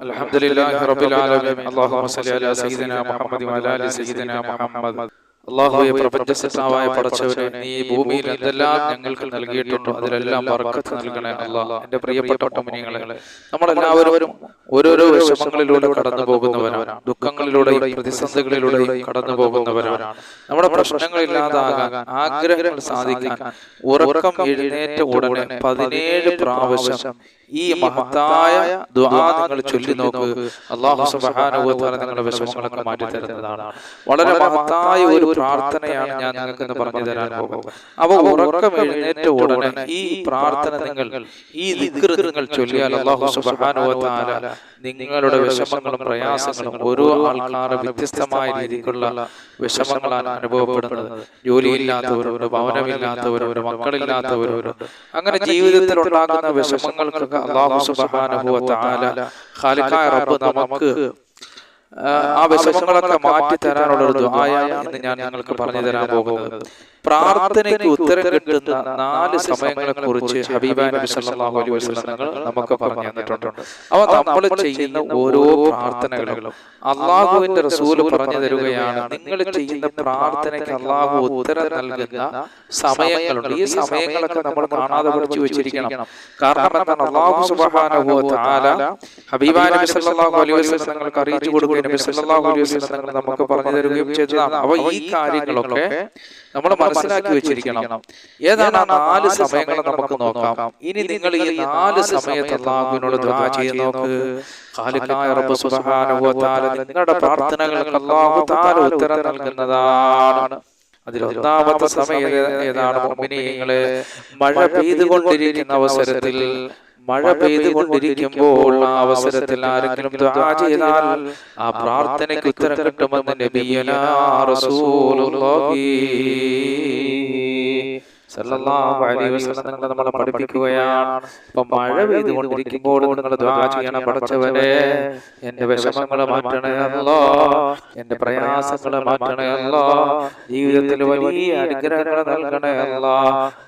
الحمد لله رب العالمين اللهم صل على سيدنا محمد وعلى ال سيدنا محمد അള്ളാഹുയെ പ്രപഞ്ച സൃഷ്ടാവായ പടച്ചവരെ നീ ഈ ഭൂമിയിൽ എന്തെല്ലാം ഞങ്ങൾക്ക് നൽകിയിട്ടുണ്ടോ അതിലെല്ലാം ബർക്കത്ത് നൽകണേ അള്ളാഹ് എന്റെ പ്രിയപ്പെട്ട മുമിനികളെ നമ്മളെല്ലാവരും ഓരോരോ വിഷമങ്ങളിലൂടെ കടന്നു പോകുന്നവരാണ് ദുഃഖങ്ങളിലൂടെയും പ്രതിസന്ധികളിലൂടെയും കടന്നു പോകുന്നവരാണ് നമ്മുടെ പ്രശ്നങ്ങളില്ലാതാകാൻ ആഗ്രഹങ്ങൾ സാധിക്കാൻ ഉറക്കം എഴുന്നേറ്റ ഉടനെ പതിനേഴ് പ്രാവശ്യം ഈ മഹത്തായ ദുആ നിങ്ങൾ ചൊല്ലി നോക്ക്. അള്ളാഹു സുബ്ഹാനഹു വ തആല നിങ്ങളുടെ വിഷമങ്ങളൊക്കെ മാറ്റി തരുന്നതാണ്. വളരെ മഹത്തായ ഒരു പ്രാർത്ഥനയാണ് ഞാൻ നിങ്ങൾക്ക് ഇന്ന് പറഞ്ഞു തരാൻ പോകുന്നത്. അവ ഉറക്കം എഴുന്നേറ്റ ഉടനെ ഈ പ്രാർത്ഥന നിങ്ങൾ ഈ ദിക്ർ നിങ്ങൾ ചൊല്ലിയാൽ അള്ളാഹു സുബ്ഹാനഹു വ തആല നിങ്ങളുടെ വിഷമങ്ങളും പ്രയാസങ്ങളും ഓരോ ആൾക്കാരുടെ വ്യത്യസ്തമായ രീതിക്കുള്ള വിഷമങ്ങളാണ് അനുഭവപ്പെടുന്നത്. ജോലിയില്ലാത്തവരോട് ഭവനമില്ലാത്തവരോട് മക്കളില്ലാത്തവരോട് അങ്ങനെ ജീവിതത്തിൽ ഉണ്ടാകുന്ന വിഷമങ്ങൾക്കൊക്കെ അള്ളാഹു സുബ്ഹാനഹു വ തആല ഖാലിഖായ റബ്ബ് നമുക്ക് ആ വിഷമങ്ങളൊക്കെ മാറ്റി തരാനുള്ള ഒരു ദുആയാണ് ഇന്ന് ഞാൻ നിങ്ങൾക്ക് പറഞ്ഞു തരാൻ പോകുന്നത്. പ്രാർത്ഥനയ്ക്ക് ഉത്തരം കിട്ടുന്ന നാല് സമയങ്ങളെ കുറിച്ച് ഹബീബാൻ സല്ലല്ലാഹു അലൈഹി വസല്ലം നമുക്ക് പറഞ്ഞു തന്നിട്ടുണ്ട്. അവ നമ്മൾ ചെയ്യുന്ന ഓരോ പ്രാർത്ഥനകളും അള്ളാഹുവിന്റെ റസൂൽ പറഞ്ഞു തരുകയാണ്. നിങ്ങൾ ചെയ്യുന്ന പ്രാർത്ഥനയ്ക്ക് അള്ളാഹു ഉത്തരം നൽകുന്ന സമയങ്ങളുണ്ട്. ഈ സമയങ്ങളൊക്കെ നമ്മൾ കാണാതെ പഠിച്ചു വെച്ചിരിക്കണം കാരണം എന്താണ് അള്ളാഹു സുബ്ഹാനഹു വ തആല ഹബീബ നബി സല്ലല്ലാഹു അലൈഹി വസല്ലം നിങ്ങൾക്ക് അറിയിച്ചു കൊടുക്കുകയും നബി സല്ലല്ലാഹു അലൈഹി വസല്ലം നമുക്ക് പറഞ്ഞു തരുകയും ചെയ്തതാണ്. അപ്പോൾ ഈ കാര്യങ്ങളൊക്കെ നമ്മൾ മനസ്സിലാക്കി വെച്ചിരിക്കണം. ഏതാണ് ആ നാല് സമയങ്ങൾ നമുക്ക് നോക്കാം. ഇനി നിങ്ങൾ ഈ നാല് സമയത്ത് അള്ളാഹുവിനോട് ദുആ ചെയ്ത് നോക്ക്. ഖാലിഖായ റബ്ബ് സുബ്ഹാനഹു വ തആല നിങ്ങളുടെ പ്രാർത്ഥനകൾക്ക് അല്ലാഹു തആല ഉത്തരം നൽകുന്നതാണ്. അതിൽ ഒന്നാമത്തെ സമയം ഏതാണ് മുഅ്മിനീങ്ങളെ മഴ പെയ്തുകൊണ്ടിരിക്കുന്ന അവസരത്തിൽ മഴ പെയ്തുകൊണ്ടിരിക്കുമ്പോൾ ആ അവസരത്തിൽ ആരെങ്കിലും ദുആ ചെയ്താൽ ആ പ്രാർത്ഥനയ്ക്ക് ഉത്തരം കിട്ടുമെന്ന് നബിയനാ റസൂലുള്ളാഹി. സല്ലല്ലാഹു അലൈഹി വസല്ലം നിങ്ങളെ നമ്മളെ പഠിപ്പിക്കുകയാണ്. ഇപ്പൊ മഴ പെയ്തുകൊണ്ടിരിക്കുമ്പോൾ നിങ്ങൾ ദുആ ചെയ്യണം എന്റെ വിഷമങ്ങളെ മാറ്റണയല്ലോ എന്റെ എന്റെ പ്രയാസങ്ങൾ മാറ്റണേ അല്ലോ. ജീവിതത്തിൽ വലിയ അനുഗ്രഹങ്ങൾ നൽകണയല്ലോ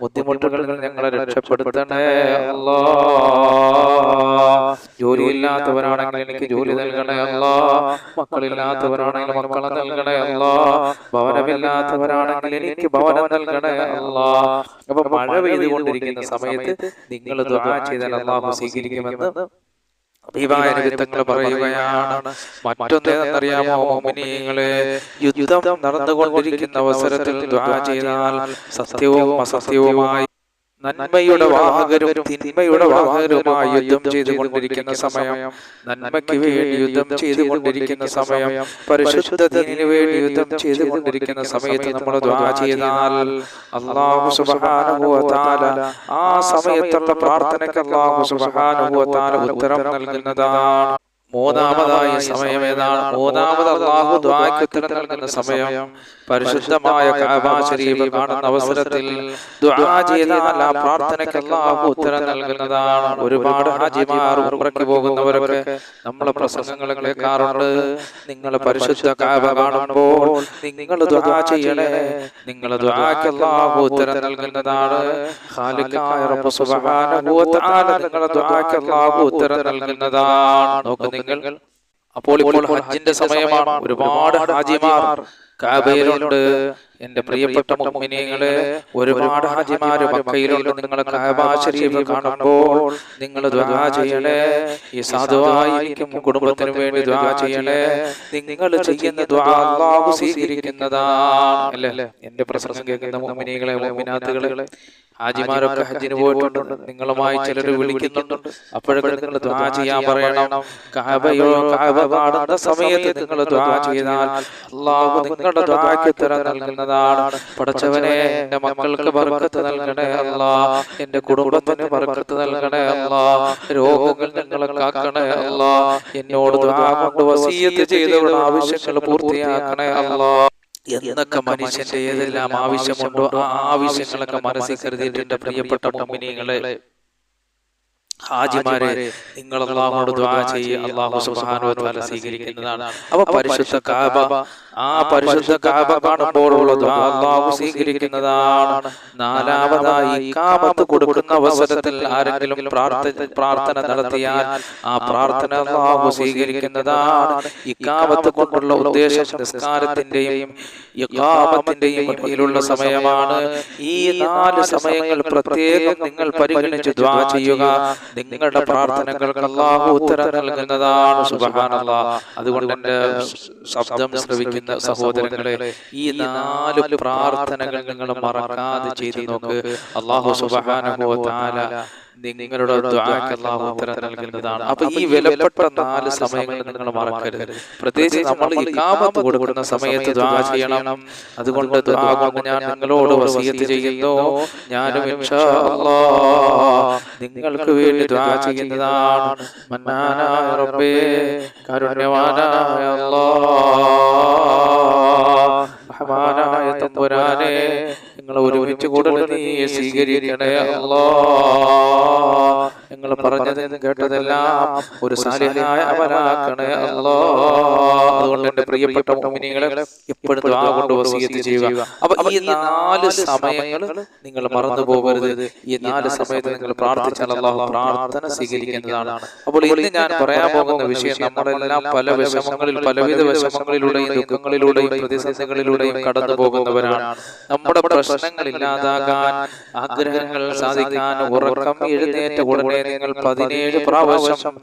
ബുദ്ധിമുട്ടുകളിൽ ഞങ്ങളെ രക്ഷപ്പെടുത്തണേ അല്ലോ. ജോലിയില്ലാത്തവരാണെങ്കിൽ എനിക്ക് ജോലി നൽകണേ അല്ലോ. മക്കളില്ലാത്തവരാണെങ്കിൽ മക്കളെ നൽകണേ അല്ലോ. ഭവനമില്ലാത്തവരാണെങ്കിൽ എനിക്ക് ഭവനം നൽകണേ അല്ലോ. അപ്പൊ മഴ പെയ്തുകൊണ്ടിരിക്കുന്ന സമയത്ത് നിങ്ങൾ ദുആ ചെയ്താൽ അള്ളാഹു സ്വീകരിക്കുമെന്ന് വിത്തങ്ങൾ പറയുകയാണ്. മറ്റൊന്നറിയാമോ മോമിനിയങ്ങളെ യുദ്ധം നടന്നുകൊണ്ടിരിക്കുന്ന അവസരത്തിൽ ദുആ ചെയ്താൽ സത്യവും അസത്യവുമായി നന്മയുടെ വാഹകരും തിന്മയുടെ വാഹകരുമായി യുദ്ധം ചെയ്തുകൊണ്ടിരിക്കുന്ന സമയം നന്മയ്ക്ക് വേണ്ടി യുദ്ധം ചെയ്തുകൊണ്ടിരിക്കുന്ന സമയം പരിശുദ്ധത്തിന് വേണ്ടി യുദ്ധം ചെയ്തുകൊണ്ടിരിക്കുന്ന സമയത്ത് നമ്മൾ ദ്വാ ചെയ്താൽ അള്ളാഹു തആല ആ സമയത്തുള്ള പ്രാർത്ഥനയ്ക്ക് അള്ളാഹു തആല ഉത്തരം നൽകുന്നതാണ്. മൂന്നാമതായ സമയം ഏതാണ്? മൂന്നാമത് അള്ളാഹു ദ്വായ്ക്ക് ഉത്തരം നൽകുന്ന സമയം പരിശുദ്ധമായ ശരീഫ് കാണുന്ന അവസരത്തിൽ ചെയ്താൽ ആ പ്രാർത്ഥനയ്ക്ക് അള്ളാഹു ഉത്തരം നൽകുന്നതാണ്. ഒരുപാട് ഹാജിമാർ പോകുന്നവരൊക്കെ നമ്മളെ പ്രസംഗങ്ങൾ കേൾക്കാറുണ്ട് നിങ്ങൾ പരിശുദ്ധ കഅബ കാണുമ്പോൾ നിങ്ങൾ ദുആ ചെയ്യണേ. നിങ്ങൾ ദുആക്ക് അള്ളാഹു ഉത്തരം നൽകുന്നതാണ്. നിങ്ങളെ ദുആക്ക് അള്ളാഹു ഉത്തരം നൽകുന്നതാണ്. നിങ്ങൾ അപ്പോൾ ഇപ്പോൾ ഹജ്ജിന്റെ സമയമാണ്. ഒരുപാട് ഹാജിമാർ കാബയിലുണ്ട്. എന്റെ പ്രിയപ്പെട്ട മുഅ്മിനീങ്ങളെ ഒരുപാട് ഹാജിമാര് മക്കയിലുണ്ട്. നിങ്ങൾ കഅബ ശരീഫ് കാണുമ്പോൾ നിങ്ങൾ ദുആ ചെയ്യണേ. ഈ സാധുവായിരിക്കും കുടുംബത്തിന് വേണ്ടി ദുആ ചെയ്യണേ. നിങ്ങൾ ചെയ്യുന്ന ദുആ അല്ലാഹു സ്വീകരിക്കുന്നതാണ്. അല്ലേ? എന്റെ പ്രസംഗം കേൾക്കുന്ന മുഅ്മിനീങ്ങളെ മുഅ്മിനാത്തുകളെ ഹാജിമാരൊക്കെ ഹജ്ജിന് പോയിട്ടുണ്ട്. നിങ്ങളുമായി ചിലർ വിളിക്കുന്നുണ്ട്. അപ്പോഴൊക്കെ നിങ്ങൾ ദുആ ചെയ്യാൻ പറയണം. കഅബയോ കഅബ കാണുന്ന സമയത്ത് നിങ്ങൾ ദുആ ചെയ്താൽ അല്ലാഹു നിങ്ങളുടെ ദുആക്ക് ഉത്തരം നൽകുന്നതാണ് പഠിച്ചവനെ എന്റെ മക്കൾക്ക് പറക്കത്ത് നൽകണേ അല്ല. എന്റെ കുടുംബത്തിന് പറക്കത്ത് നൽകണേ അല്ല. രോഗങ്ങൾ ഞങ്ങളെ കാക്കണേ അല്ല. എന്നോട് ദുആ കൊണ്ട് വസീയത്ത് ചെയ്തവരുടെ ആവശ്യങ്ങൾ പൂർത്തിയാക്കണേ അല്ല. എന്നൊക്കെ മനുഷ്യന്റെ ഏതെല്ലാം ആവശ്യമുണ്ടോ? ആ ആവശ്യങ്ങളൊക്കെ മനസ്സിൽ കരുതിയിട്ട് എന്റെ പ്രിയപ്പെട്ട മുമ്മിനികളെ ഹാജിമാരെ നിങ്ങൾ അള്ളാഹുനോട് ദ്വാ ചെയ്യുക അള്ളാഹു സുബ്ഹാനഹു വ തആല സ്വീകരിക്കുന്നതാണ്. അപ്പൊ പരിശുദ്ധ കാബ ആ പരിശുദ്ധ കാബ കാണുമ്പോഴുള്ള ദ്വാ അള്ളാഹു സ്വീകരിക്കുന്നതാണ്. നാലാമതായി ഇഖാമത്ത് കൊടുക്കുന്ന അവസരത്തിൽ ആരെങ്കിലും പ്രാർത്ഥന പ്രാർത്ഥന നടത്തിയാൽ ആ പ്രാർത്ഥന അള്ളാഹു സ്വീകരിക്കുന്നതാണ്. ഇഖാമത്ത് കൊണ്ടുള്ള ഉദ്ദേശം നിസ്കാരത്തിന്റെയും ഇഖാമത്തിന്റെയും ഇടയിലുള്ള സമയമാണ്. ഈ നാല് സമയങ്ങൾ പ്രത്യേകം നിങ്ങൾ പരിഗണിച്ച് ദ്വാ ചെയ്യുക. നിങ്ങളുടെ പ്രാർത്ഥനകൾക്ക് അള്ളാഹു ഉത്തരം നൽകുന്നതാണ്. സുബഹാനല്ലാ. അതുകൊണ്ട് എന്റെ ശബ്ദം ശ്രവിക്കുന്ന സഹോദരങ്ങളെ ഈ നാല് പ്രാർത്ഥനകൾ നിങ്ങൾ മറക്കാതെ ചെയ്തു നോക്ക്. അള്ളാഹു തആല നിങ്ങളുടെ അള്ളാഹു ഉത്തരം നൽകുന്നതാണ്. അപ്പൊ ഈ വിലപ്പെട്ട നാല് സമയങ്ങൾ നിങ്ങൾ മറക്കരുത്. പ്രത്യേകിച്ച് നമ്മൾ ഇക്കാമത്ത് കൊടുക്കുന്ന സമയത്ത് ദ്വാ ചെയ്യണം. അതുകൊണ്ട് ദ്വാ കൊണ്ട് ഞാൻ നിങ്ങളോട് വസീയത്ത് ചെയ്യുന്നു. ഞാനും നിങ്ങൾക്ക് വേണ്ടി ദ്വാ ചെയ്യുന്നതാണ്. മന്നാനായ റബ്ബേ. കാരുണ്യവാനായ അല്ലാഹ്. റഹ്മാനായ തമ്പുരാനെ. നിങ്ങൾ ഒരുമിച്ച് കൂടുതൽ നീ സ്വീകരിക്കണേ അല്ലാ. നിങ്ങൾ പറഞ്ഞതെന്ന് കേട്ടതെല്ലാം ഒരു സാലിഹായ അവനാക്കണേ അല്ലോ. അതുകൊണ്ട് എന്റെ പ്രിയപ്പെട്ട മുഅ്മിനീങ്ങളെ എപ്പോഴും ദുആ കൊണ്ട് വസിയത്ത് ചെയ്യുക. അപ്പൊ ഈ നാല് സമയങ്ങൾ നിങ്ങൾ മറന്നു പോകരുത്. ഈ നാല് സമയത്ത് നിങ്ങൾ പ്രാർത്ഥിച്ചാൽ അല്ലാഹു പ്രാർത്ഥന സ്വീകരിക്കുന്നതാണ്. അപ്പോൾ ഇന്ന് ഞാൻ പറയാൻ പോകുന്ന വിഷയം നമ്മളെല്ലാം പല വിഷമങ്ങളിൽ പലവിധ വിഷമങ്ങളിലൂടെയും ദുഃഖങ്ങളിലൂടെയും പ്രതിസന്ധികളിലൂടെയും കടന്നു പോകുന്നവരാണ്. നമ്മുടെ പ്രശ്നങ്ങൾ ഇല്ലാതാകാൻ ആഗ്രഹങ്ങൾ സാധിക്കാൻ ഉറക്കം എഴുന്നേറ്റ ഉടനെ നിങ്ങൾ പതിനേഴ് പ്രാവശ്യം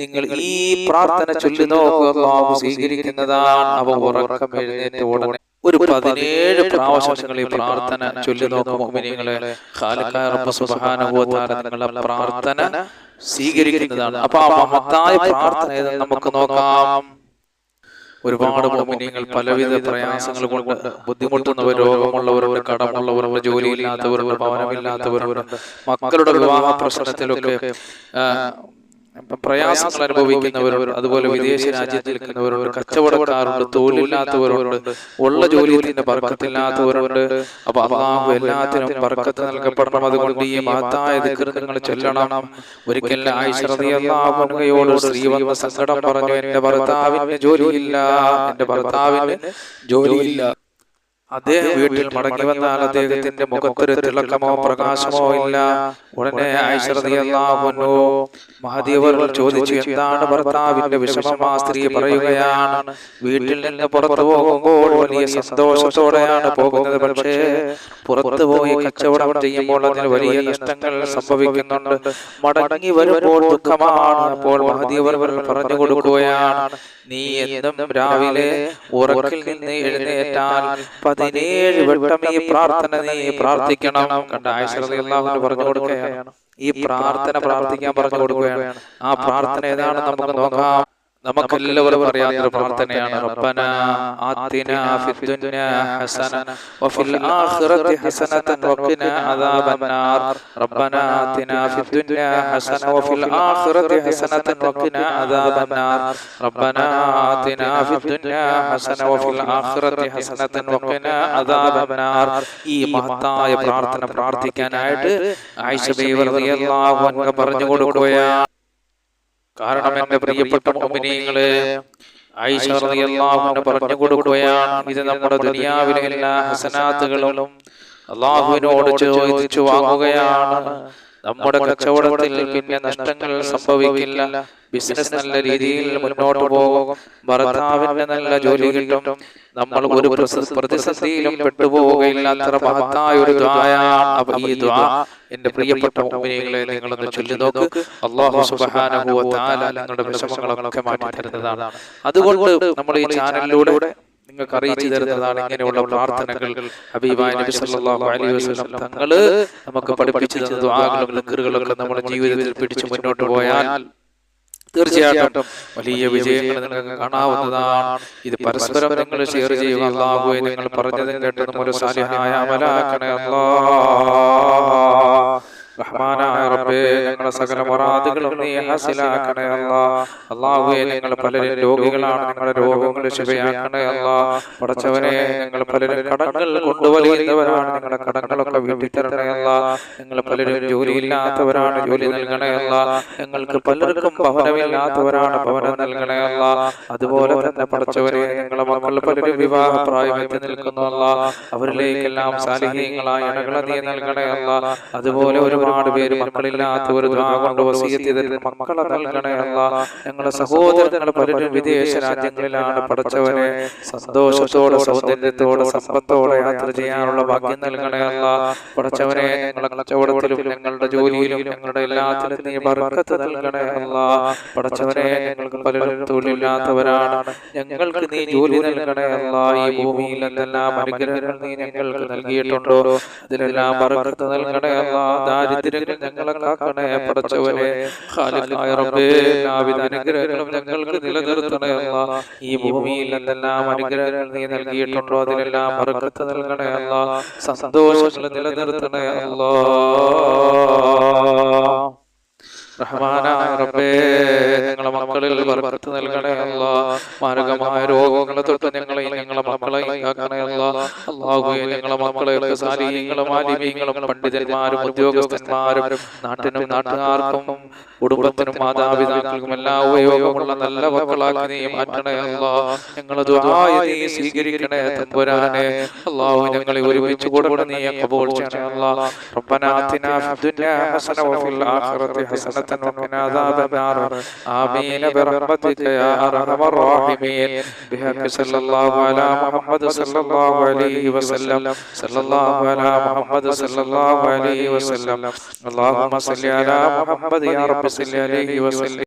നിങ്ങൾ ഈ പ്രാർത്ഥന ചൊല്ലി നോക്കുക. സ്വീകരിക്കുന്നതാണ് അവ ഉറക്കം എഴുന്നേറ്റ് ഉടനെ ഒരു പതിനേഴ് പ്രാവശ്യം നിങ്ങൾ ഈ പ്രാർത്ഥന ചൊല്ലി നോക്കുമ്പോൾ നിങ്ങളുടെ പ്രാർത്ഥന സ്വീകരിക്കുന്നതാണ്. അപ്പൊ ആ മഹത്തായ പ്രാർത്ഥന നമുക്ക് നോക്കാം. ഒരുപാട് മോമിനിയങ്ങൾ പലവിധ പ്രയാസങ്ങൾ കൊണ്ട് ബുദ്ധിമുട്ടുന്നവർ രോഗമുള്ളവരുണ്ട് കടമുള്ളവരുണ്ട് ജോലിയില്ലാത്തവരുണ്ട് ഭവനമില്ലാത്തവരുണ്ട് മക്കളുടെ വിവാഹ പ്രശ്നത്തിലൊക്കെ പ്രയാസങ്ങൾ അനുഭവിക്കുന്നവരോട് അതുപോലെ വിദേശ രാജ്യത്ത് നിൽക്കുന്നവരോട് കച്ചവടക്കാരുണ്ട് തൊഴിലില്ലാത്തവരുണ്ട് ഉള്ള ജോലിയിൽ പറക്കത്തില്ലാത്തവരോട് അപ്പൊ അള്ളാഹു എല്ലാത്തിനും പറക്കത്ത് നൽകപ്പെടണം. അതുകൊണ്ട് ഈ മഹത്തായ നിങ്ങൾ ചൊല്ലണം. ഒരിക്കൽ ആയിഷ റളിയല്ലാഹു അൻഹയോട് സ്ത്രീ വന്ന സങ്കടം പറഞ്ഞു എന്റെ ഭർത്താവിന് ജോലിയില്ല എന്റെ ഭർത്താവിന് ജോലിയില്ല. അദ്ദേഹം വീട്ടിൽ മടങ്ങി വന്നാൽ അദ്ദേഹത്തിന്റെ മുഖത്തൊരു തിളക്കമോ പ്രകാശമോ ഇല്ല. ഉടനെ അൻഹു മഹദിയവർ ചോദിച്ചു എന്താണ് ഭർത്താവിന്റെ വിഷമം? ആ സ്ത്രീ പറയുകയാണ് വീട്ടിൽ നിന്ന് പുറത്തു പോകുമ്പോൾ വലിയ സന്തോഷത്തോടെയാണ് പോകുന്നത്. പക്ഷേ പുറത്തു പോയി കച്ചവടം ചെയ്യുമ്പോൾ അതിന് വലിയ നഷ്ടങ്ങൾ സംഭവിക്കുന്നുണ്ട്. മടങ്ങി വരുമ്പോൾ ദുഃഖമാണ്. അപ്പോൾ മഹദിയവർ പറഞ്ഞു കൊടുക്കുകയാണ് നീ എന്നും രാവിലെ ഉറക്കിൽ നിന്ന് എഴുന്നേറ്റാൽ പതിനേഴ് വട്ടം ഈ പ്രാർത്ഥന നീ പ്രാർത്ഥിക്കണം കണ്ട? ആയിഷറിയാഹുവിന് പറഞ്ഞു കൊടുക്കുകയാണ്. ഈ പ്രാർത്ഥന പ്രാർത്ഥിക്കാൻ പറഞ്ഞു കൊടുക്കുകയാണ്. ആ പ്രാർത്ഥന ഏതാണ്? നമുക്ക് നോക്കാം. നമുക്കെല്ലാവരും അറിയാവുന്ന പ്രാർത്ഥനയാണ് റബ്ബന ആതിന ഫിദ്ദുനിയ ഹസന വഫിൽ ആഖിറതി ഹസനതൻ വഖിന അദാബന്നാർ. റബ്ബന ആതിന ഫിദ്ദുനിയ ഹസന വഫിൽ ആഖിറതി ഹസനതൻ വഖിന അദാബന്നാർ. റബ്ബന ആതിന ഫിദ്ദുനിയ ഹസന വഫിൽ ആഖിറതി ഹസനതൻ വഖിന അദാബന്നാർ. ഈ മഹത്തായ പ്രാർത്ഥന പ്രാർത്ഥിക്കാനായിട്ട് ആയിഷ ബീവി റളിയല്ലാഹു അൻഹ പറഞ്ഞു കൊടുക്കുകയാണ്. കാരണം എന്റെ പ്രിയപ്പെട്ട റളിയല്ലാഹു അൻഹ പറഞ്ഞു കൊടുക്കുകയാണ് ഇത് നമ്മുടെ ദുനിയാവിലെ എല്ലാ ഹസനാത്തുകളും അള്ളാഹുവിനോട് ചോദിച്ചു വാങ്ങുകയാണ്. നമ്മുടെ കച്ചവടത്തിൽ പിന്നെ നഷ്ടങ്ങൾ സംഭവിക്കില്ല. ബിസിനസ് നല്ല രീതിയിൽ മുന്നോട്ട് പോകും. ഭർത്താവിന് നല്ല ജോലി കിട്ടും. നമ്മൾ ഒരു പ്രതിസന്ധിയിലും പെട്ടുപോവുകയില്ല അത്ര മഹത്തായ ഒരു ദ്വായാണ് ഈ ദ്വാ എന്റെ പ്രിയപ്പെട്ട മുഅ്മിനീങ്ങളെ നിങ്ങളൊന്ന് ചൊല്ലി നോക്ക്. അള്ളാഹു തആല നിങ്ങളുടെ വിഷമങ്ങളൊക്കെ മാറ്റി തരുന്നതാണ് അതുകൊണ്ട് നമ്മൾ ഈ ചാനലിലൂടെ നിങ്ങൾക്ക് അറിയിച്ചു തരുന്നതാണ് ഇങ്ങനെയുള്ള പ്രാർത്ഥനകൾ. തങ്ങൾ നമുക്ക് പഠിപ്പിച്ചു തന്ന ആകളും ദിക്റുകളൊക്കെ നമ്മുടെ ജീവിതത്തിൽ പിടിച്ചു മുന്നോട്ട് പോയാൽ തീർച്ചയായിട്ടും വലിയ വിജയങ്ങൾ നിങ്ങൾക്ക് കാണാവുന്നതാണ്. ഇത് പരസ്പരം നിങ്ങൾ ഷെയർ ചെയ്യുക. അള്ളാഹുവെ നിങ്ങൾ പറഞ്ഞതും കേട്ടതും ഒരു സാലിഹായ അമലാക്കണേ അല്ലാ റഹ്മാനായ റബ്ബേ ഞങ്ങളെ സകല മുറാദുകളും നീ ഹാസിലാക്കണേ അല്ലാ. അള്ളാഹുവെ ഞങ്ങൾ പലരും രോഗികളാണ് ഞങ്ങളുടെ രോഗങ്ങൾ ശിവയാക്കണേ അല്ലാ. പടച്ചവനെ ഞങ്ങൾ പലരും കടങ്ങൾ കൊണ്ടുവരുന്നവരാണ് ഞങ്ങളുടെ കടങ്ങളൊക്കെ വീട്ടിൽ തരണേ അല്ലാ. ഞങ്ങൾ പലരും ജോലിയില്ലാത്തവരാണ് ജോലി നൽകണേ അല്ലാ. ഞങ്ങൾക്ക് പലർക്കും ഭവനമില്ലാത്തവരാണ് ഭവനം നൽകണേ അല്ലാ അതുപോലെ തന്നെ പടച്ചവരെ ഞങ്ങളെ മക്കൾ പലരും വിവാഹ പ്രായമെത്തി നിൽക്കുന്നല്ല അവരിലേക്കെല്ലാം സാലിഹീങ്ങളായ ഇണകളെ നീ നൽകണേ അല്ല അതുപോലെ ഒരുപാട് പേര് മക്കളില്ലാത്ത ഒരു കൊണ്ട് മക്കളെ നൽകണേ അല്ല. ഞങ്ങളുടെ സഹോദരങ്ങൾ പലരും വിദേശ രാജ്യങ്ങളിലാണ് പഠിച്ചവരെ സന്തോഷത്തോടെ സൗന്ദര്യത്തോടെ സമ്പത്തോടെ യാത്ര ചെയ്യാനുള്ള ഭാഗ്യം നൽകണേ അല്ല. പടച്ചവനെ ഞങ്ങളുടെ കച്ചവടത്തിലും ഞങ്ങളുടെ ജോലിയിലും ഞങ്ങളുടെ എല്ലാത്തിലും നീ ബർക്കത്ത് നൽകണേ അല്ല. ഞങ്ങൾക്ക് പലരും തൊഴിലില്ലാത്തവരാണ്. ഞങ്ങൾക്ക് നീ ജോലി നൽകണേ അല്ല. ഈ ഭൂമിയിൽ എന്തെല്ലാം അനുഗ്രഹങ്ങൾ നീ ഞങ്ങൾക്ക് നൽകിയിട്ടുണ്ടോ? അതിലെല്ലാം ബർക്കത്ത് നൽകണേ അല്ല ദാരിദ്ര്യങ്ങൾ ഞങ്ങളെ കാക്കണേ പടച്ചവനെ. അനുഗ്രഹങ്ങളും ഞങ്ങൾക്ക് നിലനിർത്തണേ അല്ല. ഈ ഭൂമിയിൽ എന്തെല്ലാം അനുഗ്രഹങ്ങൾ നീ നൽകിയിട്ടുണ്ടോ അതിലെല്ലാം ബർക്കത്ത് നൽകണേ അല്ല. സന്തോഷങ്ങൾ നിലനിർത്തണേ അല്ലാ. റഹ്മാനായ റബ്ബേ ഞങ്ങളെ മക്കളിൽ ബർക്കത്ത് നൽകണേ അല്ല. മാരകമായ രോഗങ്ങളെ തൊട്ട് ഞങ്ങളെ ഞങ്ങളെ മക്കളെ കാക്കണേ അല്ല അള്ളാഹുവേ ഞങ്ങളെ മക്കളെയൊക്കെ സാലിഹ്യങ്ങളും ആലിമീങ്ങളും പണ്ഡിതന്മാരും ഉദ്യോഗസ്ഥന്മാരും നാട്ടിനും നാട്ടുകാർക്കും കുടുംബത്തിനും മാതാപിതാക്കൾക്കും എല്ലാ ഉപയോഗമുള്ള നല്ല മക്കളാക്കി നീ മാറ്റണേ അല്ല ഞങ്ങളെ ദുആയ നീ സ്വീകരിക്കണേ തമ്പുരാനെ അള്ളാഹു ഞങ്ങളെ ഒരുമിച്ച് കൂടെ നീ കബൂൾ ചെയ്യണേ അല്ല റബ്ബനാ ആതിനാ ഫിദ്ദുനിയ ഹസന വഫിൽ ആഖിറതി ഹസന وقنا عذاب النار آمين برحمتك يا أرحم الراحمين بحق صلى الله على محمد صلى الله عليه وسلم صلى الله على محمد صلى الله عليه وسلم اللهم صل على محمد يا رب صل عليه وسلم